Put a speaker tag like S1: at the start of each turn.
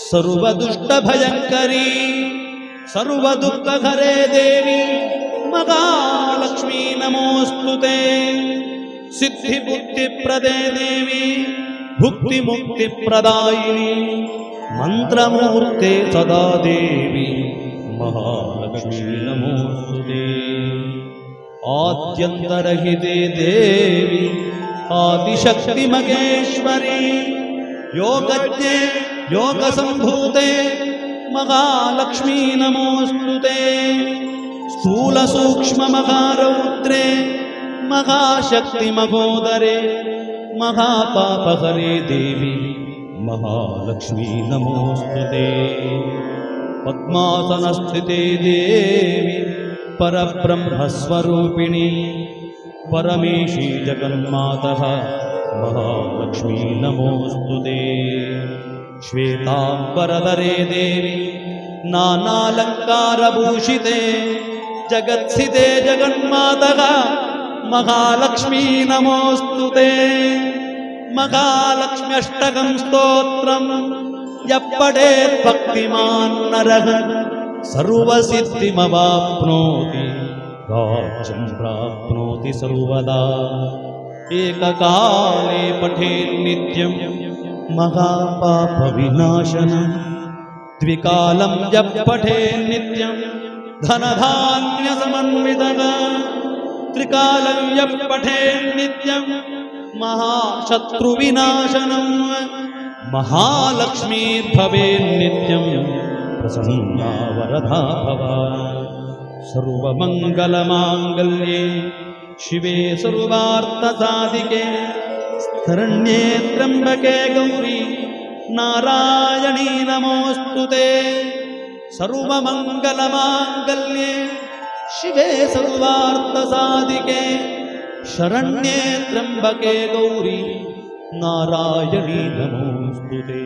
S1: सर्व दुष्ट भयंकरी सर्व दुख हरे देवी महालक्ष्मी नमोस्तुते सिद्धि मुक्ति प्रदे देवी भुक्ति मुक्ति प्रदायिनी मंत्रमूर्ते सदा देवी, महालक्ष्मी नमोस्तुते आद्यंतरहिते देवी आदिशक्ति महेश्वरी योगज्ञे योगसम्भूते महालक्ष्मी नमोऽस्तु ते स्थूलसूक्ष्ममहारौद्रे महाशक्तिमहोदरे महापापहरे देवी महालक्ष्मी नमोऽस्तु ते पद्मासनस्थिते देवी परब्रह्मस्वरूपिणी परमेशी जगन्मातः महालक्ष्मी नमोऽस्तु ते श्वेताम्बरधरे देवी नानालङ्कारभूषिते जगत्सिते जगन्मातः महालक्ष्मी नमोऽस्तु ते। महालक्ष्म्यष्टकं स्तोत्रम् यः पठेत् भक्तिमान् नरः सर्वसिद्धिमवाप्नोति। राज्यं प्राप्नोति सर्वदा। एककाले पठेन्नित्यं महापापविनाशनम् द्विकालं यः पठेन्नित्यं धनधान्यसमन्वितः। त्रिकालं यः पठेन्नित्यं महाशत्रुविनाशनम्। महालक्ष्मीर्भवेन्नित्यं प्रसन्ना वरदा भव सर्वमङ्गलमाङ्गल्ये शिवे सर्वार्थसाधिके। शरण्ये त्र्यम्बके गौरी नारायणी नमोऽस्तु ते सर्वमङ्गलमाङ्गल्ये शिवे सर्वार्थसाधिके शरण्ये त्र्यम्बके गौरी नारायणी नमोऽस्तु ते